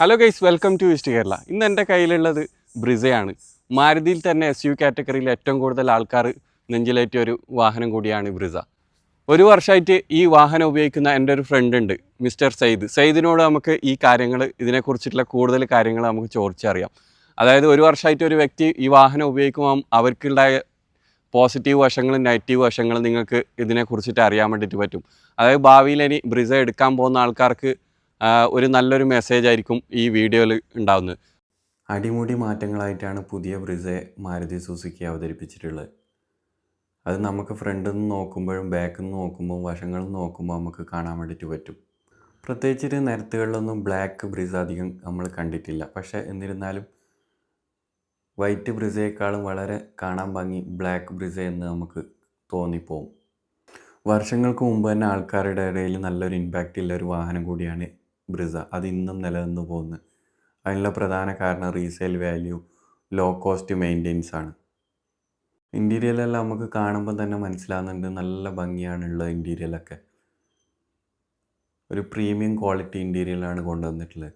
Hello guys welcome to east Kerala ഇന്ന് എന്റെ കയ്യിലുള്ളത് ബ്രിസയാണ്. മാരുതിയിൽ തന്നെ എസ് യു കാറ്റഗറിയിൽ ഏറ്റവും കൂടുതൽ ആൾക്കാർ നെഞ്ചിലേറ്റിയ ഒരു വാഹനം കൂടിയാണ് ബ്രിസ. ഒരു വർഷമായിട്ട് ഈ വാഹനം ഉപയോഗിക്കുന്ന എന്റെ ഒരു ഫ്രണ്ട് ഉണ്ട് മിസ്റ്റർ സയ്യിദ് സയ്യിദിനോട് നമുക്ക് ഈ കാര്യങ്ങൾ ഇതിനെക്കുറിച്ചിട്ടുള്ള കൂടുതൽ കാര്യങ്ങൾ നമുക്ക് ചോദിച്ചറിയാം. അതായത് ഒരു വർഷമായിട്ട് ഒരു വ്യക്തി ഈ വാഹനം ഉപയോഗിക്കുമ്പോൾ അവർക്കുണ്ടായ പോസിറ്റീവ് വശങ്ങളും നെഗറ്റീവ് വശങ്ങളും നിങ്ങൾക്ക് ഇതിനെക്കുറിച്ചിട്ട് അറിയാൻ വേണ്ടിയിട്ട് പറ്റും. അതായത് ഭാവിയിൽ ഇനി ബ്രിസ എടുക്കാൻ പോകുന്ന ആൾക്കാർക്ക് ഒരു നല്ലൊരു മെസ്സേജ് ആയിരിക്കും ഈ വീഡിയോയിൽ ഉണ്ടാവുന്നത്. അടിമുടി മാറ്റങ്ങളായിട്ടാണ് പുതിയ ബ്രിസെ മാരുതി സുസുക്കി അവതരിപ്പിച്ചിട്ടുള്ളത്. അത് നമുക്ക് ഫ്രണ്ടിൽ നിന്ന് നോക്കുമ്പോഴും ബാക്കിൽ നിന്ന് നോക്കുമ്പോൾ വശങ്ങളിൽ നിന്ന് നോക്കുമ്പോൾ നമുക്ക് കാണാൻ വേണ്ടിയിട്ട് പറ്റും. പ്രത്യേകിച്ചിട്ട് നിരത്തുകളിലൊന്നും ബ്ലാക്ക് ബ്രിസ് അധികം നമ്മൾ കണ്ടിട്ടില്ല. പക്ഷേ എന്നിരുന്നാലും വൈറ്റ് ബ്രിസയേക്കാളും വളരെ കാണാൻ ഭംഗി ബ്ലാക്ക് ബ്രിസ എന്ന് നമുക്ക് തോന്നിപ്പോവും. വർഷങ്ങൾക്ക് മുമ്പ് തന്നെ ആൾക്കാരുടെ ഇടയിൽ നല്ലൊരു ഇമ്പാക്റ്റ് ഉള്ള ഒരു വാഹനം കൂടിയാണ് ബ്രിസ അത് ഇന്നും നിലനിന്ന് പോകുന്നത് അതിനുള്ള പ്രധാന കാരണം resale value low cost maintenance ആണ്. ഇന്റീരിയലെല്ലാം നമുക്ക് കാണുമ്പോൾ തന്നെ മനസ്സിലാകുന്നുണ്ട് നല്ല ഭംഗിയാണുള്ള ഇന്റീരിയലൊക്കെ ഒരു പ്രീമിയം ക്വാളിറ്റി ഇന്റീരിയലാണ് കൊണ്ടുവന്നിട്ടുള്ളത്.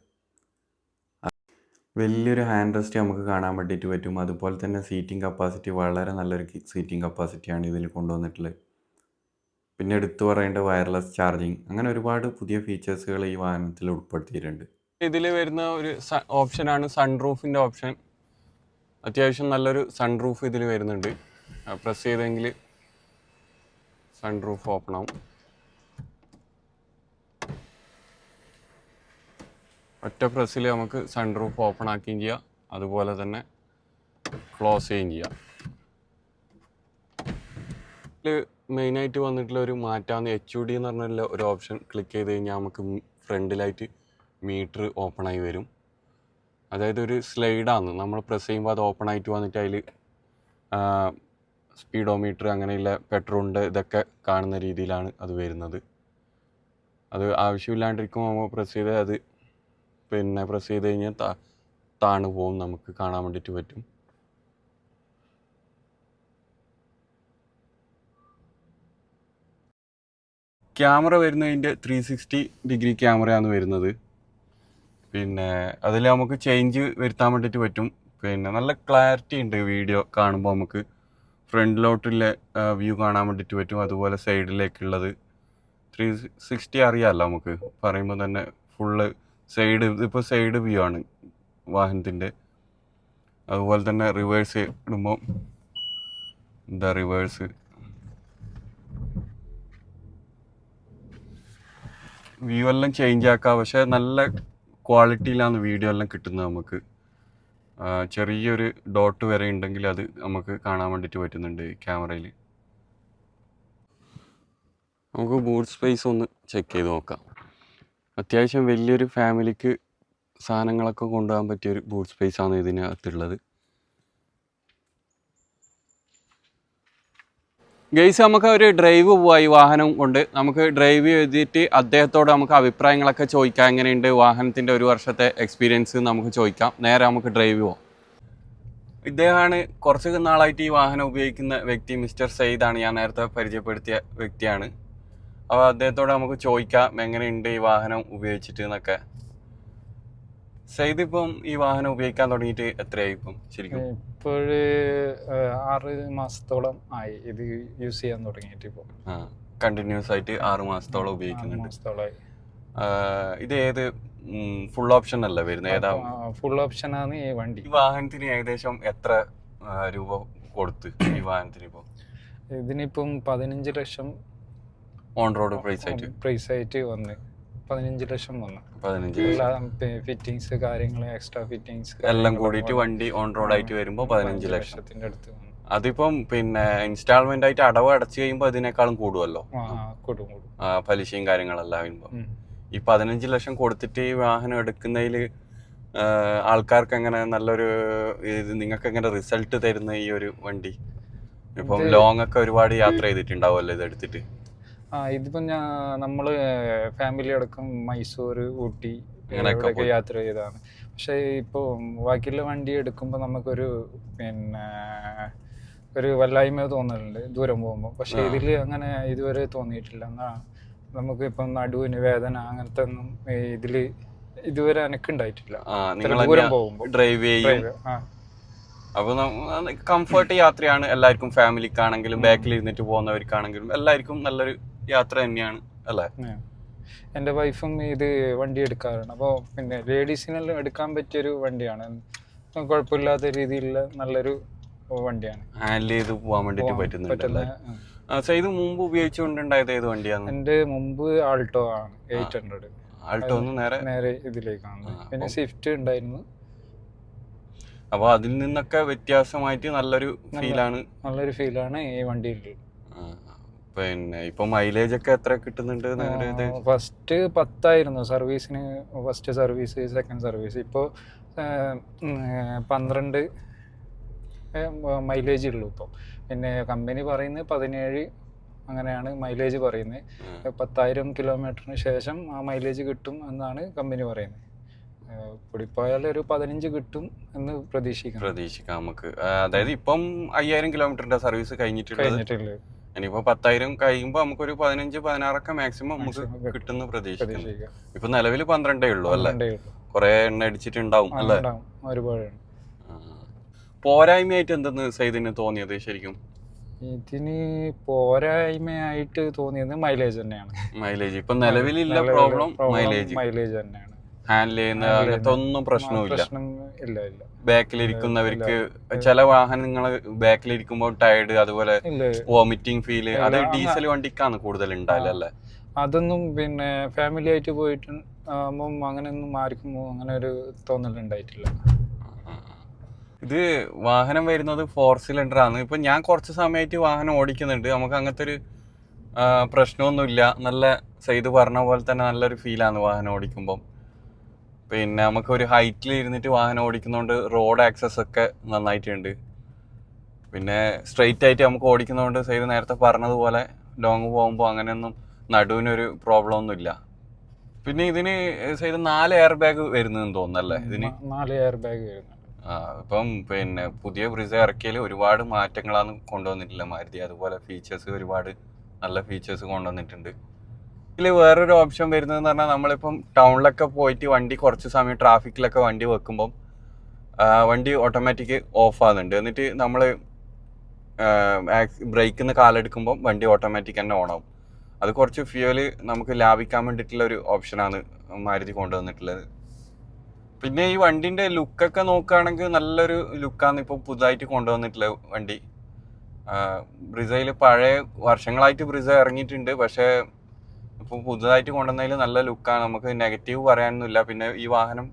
വലിയൊരു ഹാൻഡ് റെസ്റ്റ് നമുക്ക് കാണാൻ വേണ്ടിയിട്ട് പറ്റും. അതുപോലെ തന്നെ സീറ്റിംഗ് കപ്പാസിറ്റി വളരെ നല്ലൊരു സീറ്റിംഗ് കപ്പാസിറ്റിയാണ് ഇതിൽ കൊണ്ടുവന്നിട്ടുള്ളത്. പിന്നെ എടുത്തു പറയേണ്ട വയർലെസ് ചാർജിങ് അങ്ങനെ ഒരുപാട് പുതിയ ഫീച്ചേഴ്സുകൾ ഈ വാഹനത്തിൽ ഉൾപ്പെടുത്തിയിട്ടുണ്ട്. ഇതിൽ വരുന്ന ഒരു ഓപ്ഷനാണ് സൺറൂഫിന്റെ ഓപ്ഷൻ അത്യാവശ്യം നല്ലൊരു സൺറൂഫ് ഇതിൽ വരുന്നുണ്ട്. പ്രസ് ചെയ്തെങ്കിൽ സൺറൂഫ് ഓപ്പൺ ആവും. ഒറ്റ പ്രസ്സിൽ നമുക്ക് സൺറൂഫ് ഓപ്പൺ ആക്കുകയും ചെയ്യാം. അതുപോലെ തന്നെ ക്ലോസ് ചെയ്യുകയും ചെയ്യാം. മെയിനായിട്ട് വന്നിട്ടുള്ള ഒരു മാറ്റാന്ന് എച്ച് യു ഡി എന്ന് പറഞ്ഞ ഒരു ഓപ്ഷൻ ക്ലിക്ക് ചെയ്ത് കഴിഞ്ഞാൽ നമുക്ക് ഫ്രണ്ടിലായിട്ട് മീറ്റർ ഓപ്പൺ ആയി വരും. അതായത് ഒരു സ്ലൈഡാണ് നമ്മൾ പ്രസ് ചെയ്യുമ്പോൾ അത് ഓപ്പൺ ആയിട്ട് വന്നിട്ട് അതിൽ സ്പീഡോമീറ്റർ അങ്ങനെയുള്ള പെട്രോളിന്റെ ഇതൊക്കെ കാണുന്ന രീതിയിലാണ് അത് വരുന്നത്. അത് ആവശ്യമില്ലാണ്ടിരിക്കുമ്പോൾ നമ്മൾ പ്രസ് ചെയ്ത് അത് പിന്നെ പ്രസ് ചെയ്ത് കഴിഞ്ഞാൽ താണു പോകും നമുക്ക് കാണാൻ വേണ്ടിയിട്ട് പറ്റും. ക്യാമറ വരുന്നതിന്റെ ത്രീ സിക്സ്റ്റി ഡിഗ്രി ക്യാമറയാണ് വരുന്നത്. പിന്നെ അതിൽ നമുക്ക് ചേഞ്ച് വരുത്താൻ വേണ്ടിയിട്ട് പറ്റും. പിന്നെ നല്ല ക്ലാരിറ്റി ഉണ്ട് വീഡിയോ കാണുമ്പോൾ നമുക്ക്. ഫ്രണ്ടിലോട്ടുള്ള വ്യൂ കാണാൻ വേണ്ടിയിട്ട് പറ്റും. അതുപോലെ സൈഡിലേക്കുള്ളത് ത്രീ സിക്സ്റ്റി അറിയാമല്ലോ നമുക്ക്. പറയുമ്പോൾ തന്നെ ഫുള്ള് സൈഡ് ഇതിപ്പോൾ സൈഡ് വ്യൂ ആണ് വാഹനത്തിന്റെ അതുപോലെ തന്നെ റിവേഴ്സ് ഇടുമ്പോൾ എന്താ റിവേഴ്സ് വ്യൂ എല്ലാം ചേഞ്ച് ആക്കാം. പക്ഷെ നല്ല ക്വാളിറ്റിയിലാണ് വീഡിയോ എല്ലാം കിട്ടുന്നത് നമുക്ക്. ചെറിയൊരു ഡോട്ട് വരെ ഉണ്ടെങ്കിൽ അത് നമുക്ക് കാണാൻ വേണ്ടിയിട്ട് പറ്റുന്നുണ്ട് ക്യാമറയിൽ നമുക്ക് ബൂട്ട് സ്പേസ് ഒന്ന് ചെക്ക് ചെയ്ത് നോക്കാം. അത്യാവശ്യം വലിയൊരു ഫാമിലിക്ക് സാധനങ്ങളൊക്കെ കൊണ്ടുപോകാൻ പറ്റിയൊരു ബൂട്ട് സ്പേസ് ആണ് ഇതിനകത്തുള്ളത്. ഗെയ്സ് നമുക്ക് ഒരു ഡ്രൈവ് ഈ വാഹനം കൊണ്ട് നമുക്ക് ഡ്രൈവ് ചെയ്തിട്ട് അദ്ദേഹത്തോട് നമുക്ക് അഭിപ്രായങ്ങളൊക്കെ ചോദിക്കാം. എങ്ങനെയുണ്ട് വാഹനത്തിന്റെ ഒരു വർഷത്തെ എക്സ്പീരിയൻസ് നമുക്ക് ചോദിക്കാം. നേരെ നമുക്ക് ഡ്രൈവ് പോവാം. ഇദ്ദേഹമാണ് കുറച്ച് നാളായിട്ട് ഈ വാഹനം ഉപയോഗിക്കുന്ന വ്യക്തി മിസ്റ്റർ സയ്യിദാണ് ഞാൻ നേരത്തെ പരിചയപ്പെടുത്തിയ വ്യക്തിയാണ്. അപ്പോൾ അദ്ദേഹത്തോട് നമുക്ക് ചോദിക്കാം എങ്ങനെയുണ്ട് ഈ വാഹനം ഉപയോഗിച്ചിട്ട് എന്നൊക്കെ. സയ്യിദ് ഇപ്പം ഈ വാഹനം ഉപയോഗിക്കാൻ തുടങ്ങിയിട്ട് എത്രയായി ഇപ്പം ശരിക്കും? ഇപ്പോഴ് ആറ് മാസത്തോളം ആയി ഇത് യൂസ് ചെയ്യാൻ തുടങ്ങിയിട്ട് ഇപ്പോൾ കണ്ടിന്യൂസ് ആയിട്ട് ആറ് മാസത്തോളം ഉപയോഗിക്കുന്നുണ്ട്. മാസത്തോളമായി ഇത് ഏത് ഫുൾ ഓപ്ഷൻ അല്ല വരുന്നത്? ഏതാ? ഫുൾ ഓപ്ഷൻ ആണ് ഈ വണ്ടി. ഈ വാഹനത്തിന് ഏകദേശം എത്ര രൂപ കൊടുത്ത് ഈ വാഹനത്തിന് ഇപ്പോൾ ഇതിനിപ്പം പതിനഞ്ച് ലക്ഷം ഓൺ റോഡ് പ്രൈസ് ആയിട്ട്. പ്രൈസ് ആയിട്ട് വന്ന്. പതിനഞ്ച് ലക്ഷം വന്നു. പതിനഞ്ച് ഫിറ്റിങ്സ് കാര്യങ്ങൾ എക്സ്ട്രാ ഫിറ്റിങ്സ് എല്ലാം കൂടിയിട്ട് വണ്ടി ഓൺ റോഡ് ആയിട്ട് വരുമ്പോൾ പതിനഞ്ച് ലക്ഷം. ലക്ഷത്തിന്റെ അടുത്ത് വന്നു. അതിപ്പം പിന്നെ ഇൻസ്റ്റാൾമെന്റ് ആയിട്ട് അടവ് അടച്ചു കഴിയുമ്പോൾ അതിനേക്കാളും കൂടുമല്ലോ പലിശയും കാര്യങ്ങളെല്ലാം വരുമ്പോൾ ഈ പതിനഞ്ച് ലക്ഷം കൊടുത്തിട്ട് ഈ വാഹനം എടുക്കുന്നതിൽ ആൾക്കാർക്ക് എങ്ങനെ നല്ലൊരു ഇത് നിങ്ങൾക്ക് എങ്ങനെ റിസൾട്ട് തരുന്ന ഈ ഒരു വണ്ടി? ഇപ്പം ലോങ് ഒക്കെ ഒരുപാട് യാത്ര ചെയ്തിട്ടുണ്ടാവുമല്ലോ ഇത് എടുത്തിട്ട് ആ ഇതിപ്പം ഞാൻ നമ്മൾ ഫാമിലി അടക്കം മൈസൂർ ഊട്ടി അങ്ങനെയൊക്കെ ഇവിടെയൊക്കെ. യാത്ര ചെയ്തതാണ് പക്ഷേ ഇപ്പോൾ ബാക്കിയുള്ള വണ്ടി എടുക്കുമ്പോൾ നമുക്കൊരു പിന്നെ ഒരു വല്ലായ്മ തോന്നലുണ്ട് ദൂരം പോകുമ്പോൾ പക്ഷേ. ഇതിൽ അങ്ങനെ ഇതുവരെ തോന്നിയിട്ടില്ല. എന്നാ നമുക്ക് ഇപ്പം നടുവിന് വേദന അങ്ങനത്തെ ഒന്നും ഇതിൽ ഇതുവരെ എനക്കുണ്ടായിട്ടില്ല ദൂരം പോകുമ്പോൾ ഡ്രൈവ് ചെയ്യും. അപ്പൊ കംഫർട്ട് യാത്രയാണ് എല്ലാവർക്കും ഫാമിലിക്കാണെങ്കിലും ബാക്കിൽ ഇരുന്നിട്ട് പോകുന്നവർക്കാണെങ്കിലും എല്ലാവർക്കും നല്ലൊരു യാത്ര തന്നെയാണ് അല്ലേ? എന്റെ എന്റെ വൈഫും ഇത് വണ്ടി എടുക്കാറുണ്ട് അപ്പോൾ പിന്നെ ലേഡീസിനെല്ലാം എടുക്കാൻ പറ്റിയൊരു വണ്ടിയാണ്. കുഴപ്പമില്ലാത്ത രീതിയിലുള്ള നല്ലൊരു വണ്ടിയാണ്. ഹാൻഡിൽ ചെയ്ത് പോകാൻ വേണ്ടിട്ട് പോവാൻ പറ്റുന്നുണ്ടല്ലേ ഇത് മുമ്പ് ഉപയോഗിച്ചുകൊണ്ടുണ്ടായത് ഏത് വണ്ടിയാണ് എന്റെ മുമ്പ് ആൾട്ടോ ആണ് എയ്റ്റ് ഹൺഡ്രഡ്. ആൾട്ടോ നേരെ? നേരെ ഇതിലേക്കാണ്. പിന്നെ സ്വിഫ്റ്റ് ഉണ്ടായിരുന്നു. അപ്പോൾ അതിൽ നിന്നൊക്കെ വ്യത്യാസമായിട്ട് നല്ലൊരു ഫീലാണ്? നല്ലൊരു ഫീലാണ് ഈ വണ്ടിയിൽ. പിന്നെ ഇപ്പൊ മൈലേജ് ഒക്കെ എത്ര കിട്ടുന്നുണ്ട്? ഫസ്റ്റ് പത്തായിരുന്നു. സർവീസിന് ഫസ്റ്റ് സർവീസ് സെക്കൻഡ് സർവീസ് ഇപ്പോൾ പന്ത്രണ്ട് മൈലേജ് ഉള്ളൂ ഇപ്പോൾ പിന്നെ കമ്പനി പറയുന്നത് പതിനേഴ് അങ്ങനെയാണ് മൈലേജ് പറയുന്നത്. പത്തായിരം കിലോമീറ്ററിന് ശേഷം ആ മൈലേജ് കിട്ടും എന്നാണ് കമ്പനി പറയുന്നത്. കൂടിപ്പോയാൽ ഒരു പതിനഞ്ച് കിട്ടും എന്ന് പ്രതീക്ഷിക്കാം പ്രതീക്ഷിക്കാം നമുക്ക്. അതായത് ഇപ്പം അയ്യായിരം കിലോമീറ്ററിന്റെ സർവീസ് കഴിഞ്ഞിട്ടുണ്ട് ഇനിയിപ്പോ പത്തായിരം കഴിയുമ്പോ നമുക്കൊരു പതിനഞ്ച് പതിനാറൊക്കെ മാക്സിമം നമുക്ക്. കിട്ടുന്ന പ്രതീക്ഷിക്കുന്നു. പ്രതീക്ഷിക്കാം. ഇപ്പൊ നിലവിൽ പന്ത്രണ്ടേ ഉള്ളൂ അല്ലേ? കുറെ എണ്ണ അടിച്ചിട്ടുണ്ടാവും അല്ലെ? പോരായ്മയായിട്ട് എന്തെന്ന് സൈദിന് തോന്നിയത് ശരിക്കും? ഇതിന് പോരായ്മയായിട്ട് തോന്നിയത് മൈലേജ് തന്നെയാണ്. മൈലേജ് ഇപ്പൊ നിലവിലില്ല പ്രോബ്ലം മൈലേജ് മൈലേജ് തന്നെയാണ്. ഹാൻഡിൽ ചെയ്യുന്ന അങ്ങനത്തൊന്നും പ്രശ്നമില്ല പ്രശ്നവുമില്ല. ഇല്ല ഇല്ല. ബാക്കിലിരിക്കുന്നവർക്ക് ചില വാഹനങ്ങൾ ബാക്കിലിരിക്കുമ്പോൾ ടയർഡ് അതുപോലെ വോമിറ്റിംഗ് ഫീൽ അത് ഡീസൽ വണ്ടിക്കാണ് കൂടുതൽ ഉണ്ടാവില്ല അതൊന്നും പിന്നെ ഫാമിലി ആയിട്ട് പോയിട്ട് ആകുമ്പം അങ്ങനെയൊന്നും ആർക്കും അങ്ങനെ ഒരു തോന്നലുണ്ടായിട്ടില്ല ഇത് വാഹനം വരുന്നത് ഫോർ സിലിണ്ടർ ആണ്. ഇപ്പൊ ഞാൻ കുറച്ച് സമയമായിട്ട് വാഹനം ഓടിക്കുന്നുണ്ട്. നമുക്ക് അങ്ങനത്തെ ഒരു പ്രശ്നമൊന്നുമില്ല. നല്ല സെയ്ത് പറഞ്ഞ പോലെ തന്നെ നല്ലൊരു ഫീലാണ് വാഹനം ഓടിക്കുമ്പം. പിന്നെ നമുക്ക് ഒരു ഹൈറ്റിൽ ഇരുന്നിട്ട് വാഹനം ഓടിക്കുന്നതുകൊണ്ട് റോഡ് ആക്സസ് ഒക്കെ നന്നായിട്ടുണ്ട്. പിന്നെ സ്ട്രെയിറ്റ് ആയിട്ട് നമുക്ക് ഓടിക്കുന്നതുകൊണ്ട് സൈഡ് നേരത്തെ പറഞ്ഞതുപോലെ ലോങ് പോകുമ്പോൾ അങ്ങനെയൊന്നും നടുവിനൊരു പ്രോബ്ലം ഒന്നുമില്ല പിന്നെ ഇതിന് സൈഡ് നാല് എയർ ബാഗ് വരുന്നതെന്ന് തോന്നുന്നല്ലേ ഇതിന്? നാല് എയർ ബാഗ് ആ ഇപ്പം പിന്നെ പുതിയ ബ്രിസ ഇറക്കിയതിൽ ഒരുപാട് മാറ്റങ്ങളാണ് കൊണ്ടുവന്നിട്ടില്ല മാരുതി. അതുപോലെ ഫീച്ചേഴ്സ് ഒരുപാട് നല്ല ഫീച്ചേഴ്സ് കൊണ്ടുവന്നിട്ടുണ്ട്. ഇതിൽ വേറൊരു ഓപ്ഷൻ വരുന്നതെന്ന് പറഞ്ഞാൽ നമ്മളിപ്പം ടൗണിലൊക്കെ പോയിട്ട് വണ്ടി കുറച്ച് സമയം ട്രാഫിക്കിലൊക്കെ വണ്ടി വെക്കുമ്പം വണ്ടി ഓട്ടോമാറ്റിക് ഓഫ് ആകുന്നുണ്ട് എന്നിട്ട് നമ്മൾ ബ്രേക്കിൽ നിന്ന് കാലെടുക്കുമ്പം വണ്ടി ഓട്ടോമാറ്റിക് തന്നെ ഓൺ ആവും അത് കുറച്ച് ഫ്യൂവൽ നമുക്ക് ലാഭിക്കാൻ വേണ്ടിയിട്ടുള്ള ഒരു ഓപ്ഷനാണ് മാരുതി കൊണ്ടുവന്നിട്ടുള്ളത്. പിന്നെ ഈ വണ്ടിന്റെ ലുക്കൊക്കെ നോക്കുകയാണെങ്കിൽ നല്ലൊരു ലുക്കാണ് ഇപ്പോൾ പുതുതായിട്ട് കൊണ്ടുവന്നിട്ടുള്ള വണ്ടി. ബ്രിസയിൽ പഴയ വർഷങ്ങളായിട്ട് ബ്രിസ ഇറങ്ങിയിട്ടുണ്ട്. പക്ഷേ ഇപ്പോൾ പുതുതായിട്ട് കൊണ്ടുവന്നതിൽ നല്ല ലുക്കാണ്. നമുക്ക് നെഗറ്റീവ് പറയാനൊന്നുമില്ല. പിന്നെ ഈ വാഹനം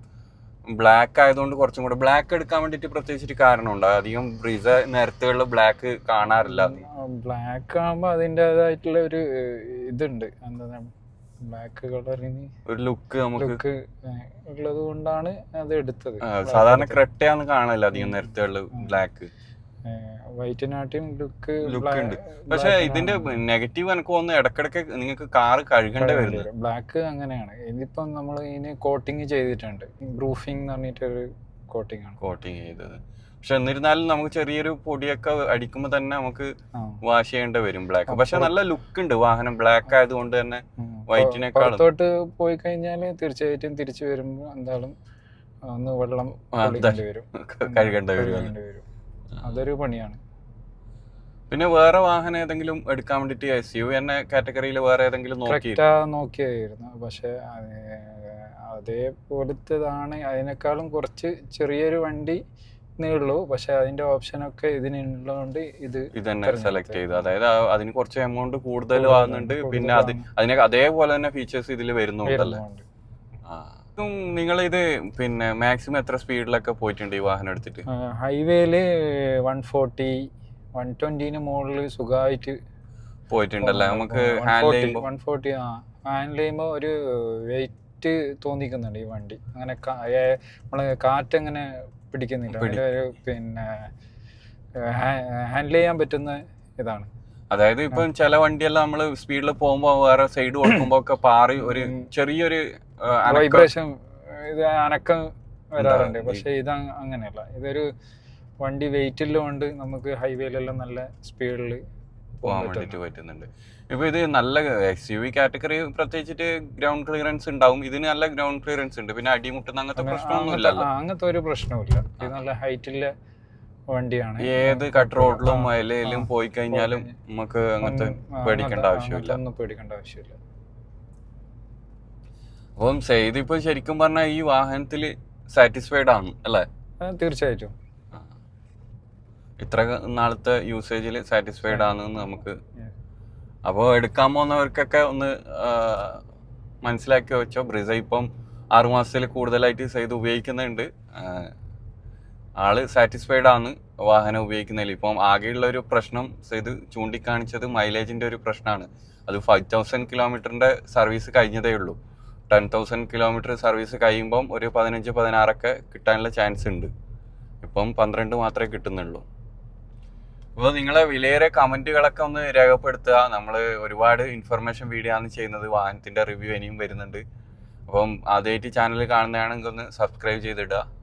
ബ്ലാക്ക് ആയതുകൊണ്ട് കുറച്ചും കൂടെ ബ്ലാക്ക് എടുക്കാൻ വേണ്ടിയിട്ട് പ്രത്യേകിച്ചൊരു കാരണമുണ്ട്? അധികം ബ്രിസ നേരത്തെയുള്ള ബ്ലാക്ക് കാണാറില്ല. ബ്ലാക്ക് ആകുമ്പോൾ അതിന്റെതായിട്ടുള്ള ഒരു ഇതുണ്ട്. എന്താ ബ്ലാക്ക് കളറിന് ഒരു ലുക്ക് നമുക്ക് ഉള്ളത് കൊണ്ടാണ് അത് എടുത്തത്. സാധാരണ ക്രെട്ടയാന്ന് കാണാനില്ല അധികം നേരത്തെയുള്ള ബ്ലാക്ക് വൈറ്റിനാട്ടിയും ലുക്ക് ലുക്ക് ഉണ്ട്. പക്ഷെ ഇതിന്റെ നെഗറ്റീവ് എനിക്ക് തോന്നുന്നു ഇടക്കിടക്ക് നിങ്ങൾക്ക് കാറ് കഴുകേണ്ടി വരുന്നത്. ബ്ലാക്ക് അങ്ങനെയാണ്. ഇതിപ്പം നമ്മൾ ഇതിന് കോട്ടിങ് ചെയ്തിട്ടുണ്ട്. ബ്രൂഫിംഗ് എന്ന് പറഞ്ഞിട്ടൊരു കോട്ടിംഗ് ആണ്. കോട്ടിങ് ചെയ്തത്. പക്ഷെ എന്നിരുന്നാലും നമുക്ക് ചെറിയൊരു പൊടിയൊക്കെ അടിക്കുമ്പോൾ തന്നെ നമുക്ക് വാഷ് ചെയ്യേണ്ടി വരും ബ്ലാക്ക് പക്ഷെ നല്ല ലുക്ക് ഉണ്ട്. വാഹനം ബ്ലാക്ക് ആയതുകൊണ്ട് തന്നെ. വൈറ്റിനേക്കാളും- പുറത്തോട്ട് പോയി കഴിഞ്ഞാൽ തീർച്ചയായിട്ടും തിരിച്ചു വരുമ്പോൾ എന്തായാലും ഒന്ന് വെള്ളം കഴുകേണ്ടി വരും. അതൊരു പണിയാണ്. പിന്നെ വേറെ വാഹനം ഏതെങ്കിലും എടുക്കാൻ വേണ്ടിട്ട് എസ് യു എന്ന കാറ്റഗറിയിൽ വേറെ ഏതെങ്കിലും നോക്കിയായിരുന്നു. പക്ഷെ അതേപോലത്തേതാണ്. അതിനേക്കാളും കുറച്ച് ചെറിയൊരു വണ്ടി ഉള്ളൂ. പക്ഷെ അതിന്റെ ഓപ്ഷനൊക്കെ ഇതിനുള്ളതുകൊണ്ട് ഇത് ഇത് തന്നെ സെലക്ട് ചെയ്തു. അതായത് അതിന് കുറച്ച് എമൗണ്ട് കൂടുതൽ ആകുന്നുണ്ട് പിന്നെ അത് അതിനെ അതേപോലെ തന്നെ ഫീച്ചേഴ്സ് ഇതിൽ വരുന്നുണ്ടല്ലേ? വരുന്നുണ്ട്. നിങ്ങൾ ഇത് പിന്നെ മാക്സിമം എത്ര സ്പീഡിലൊക്കെ പോയിട്ടുണ്ട് ഈ വാഹനം എടുത്തിട്ട്? ഹൈവേയിൽ വൺ ഫോർട്ടി വൺ ട്വന്റിന് മുകളിൽ സുഖമായിട്ട് പോയിട്ടുണ്ടല്ലേ? നമുക്ക് വൺ ഫോർട്ടി ആ ഹാൻഡിൽ ചെയ്യുമ്പോൾ ഒരു വെയിറ്റ് തോന്നിക്കുന്നുണ്ട് ഈ വണ്ടി. അങ്ങനെ നമ്മൾ നമ്മൾ കാറ്റ് അങ്ങനെ പിടിക്കുന്നില്ല ഒരു പിന്നെ ഹാൻഡിൽ ചെയ്യാൻ പറ്റുന്ന ഇതാണ്. അതായത് ഇപ്പം ചില വണ്ടിയെല്ലാം നമ്മൾ സ്പീഡിൽ പോകുമ്പോൾ വേറെ സൈഡ് കൊടുക്കുമ്പോ ഒക്കെ പാറി ഒരു ചെറിയൊരു അനക്കം. വൈബ്രേഷൻ ഇത് അനക്കം വരാറുണ്ട്. പക്ഷെ ഇത് അങ്ങനെയല്ല. ഇതൊരു വണ്ടി വെയിറ്റിലുണ്ട് നമുക്ക് ഹൈവേയിലെല്ലാം നല്ല സ്പീഡിൽ പോകാൻ വേണ്ടിയിട്ട് പറ്റുന്നുണ്ട്. ഇപ്പൊ ഇത് നല്ല എക്സ് യു വി കാറ്റഗറി പ്രത്യേകിച്ചിട്ട് ഗ്രൗണ്ട് ക്ലിയറൻസ് ഉണ്ടാവും. ഇതിന് നല്ല ഗ്രൗണ്ട് ക്ലിയറൻസ് ഉണ്ട്. പിന്നെ അടിമുട്ടുന്ന അങ്ങനത്തെ പ്രശ്നമൊന്നുമില്ല അങ്ങനത്തെ ഒരു പ്രശ്നവുമില്ല. ഇത് നല്ല ഹൈറ്റിലെ വണ്ടിയാണ്. ഏത് കട്ട് റോഡിലും മലയിലും പോയി കഴിഞ്ഞാലും നമുക്ക് അങ്ങനത്തെ പേടിക്കേണ്ട ആവശ്യമില്ല. ഒന്നും പേടിക്കേണ്ട ആവശ്യമില്ല. അപ്പം സെയ്ത് ഇപ്പൊ ശരിക്കും പറഞ്ഞാൽ ഈ വാഹനത്തിൽ സാറ്റിസ്ഫൈഡ് ആണ് അല്ലേ? തീർച്ചയായിട്ടും. ഇത്ര നാളത്തെ യൂസേജിൽ സാറ്റിസ്ഫൈഡ് ആണെന്ന് നമുക്ക്. അപ്പോൾ എടുക്കാൻ പോകുന്നവർക്കൊക്കെ ഒന്ന് മനസ്സിലാക്കി വെച്ചോ. ബ്രിസ ഇപ്പം ആറുമാസത്തിൽ കൂടുതലായിട്ട് സെയ്ത് ഉപയോഗിക്കുന്നുണ്ട്. ആൾ സാറ്റിസ്ഫൈഡ് ആണ് വാഹനം ഉപയോഗിക്കുന്നതിൽ. ഇപ്പം ആകെയുള്ള ഒരു പ്രശ്നം ഇത് ചൂണ്ടിക്കാണിച്ചത് മൈലേജിന്റെ ഒരു പ്രശ്നമാണ്. അത് ഫൈവ് തൗസൻഡ് കിലോമീറ്ററിന്റെ സർവീസ് കഴിഞ്ഞതേ ഉള്ളൂ. ടെൻ തൗസൻഡ് കിലോമീറ്റർ സർവീസ് കഴിയുമ്പം ഒരു പതിനഞ്ച് പതിനാറൊക്കെ കിട്ടാനുള്ള ചാൻസ് ഉണ്ട്. ഇപ്പം പന്ത്രണ്ട് മാത്രമേ കിട്ടുന്നുള്ളൂ. അപ്പോൾ നിങ്ങളെ വിലയേറെ കമന്റുകളൊക്കെ ഒന്ന് രേഖപ്പെടുത്തുക. നമ്മൾ ഒരുപാട് ഇൻഫർമേഷൻ വീഡിയോ ആണ് ചെയ്യുന്നത്. വാഹനത്തിന്റെ റിവ്യൂ ഇനിയും വരുന്നുണ്ട്. അപ്പം ആദ്യമായിട്ട് ചാനൽ കാണുന്നതാണെങ്കിൽ ഒന്ന് സബ്സ്ക്രൈബ് ചെയ്തിടുക.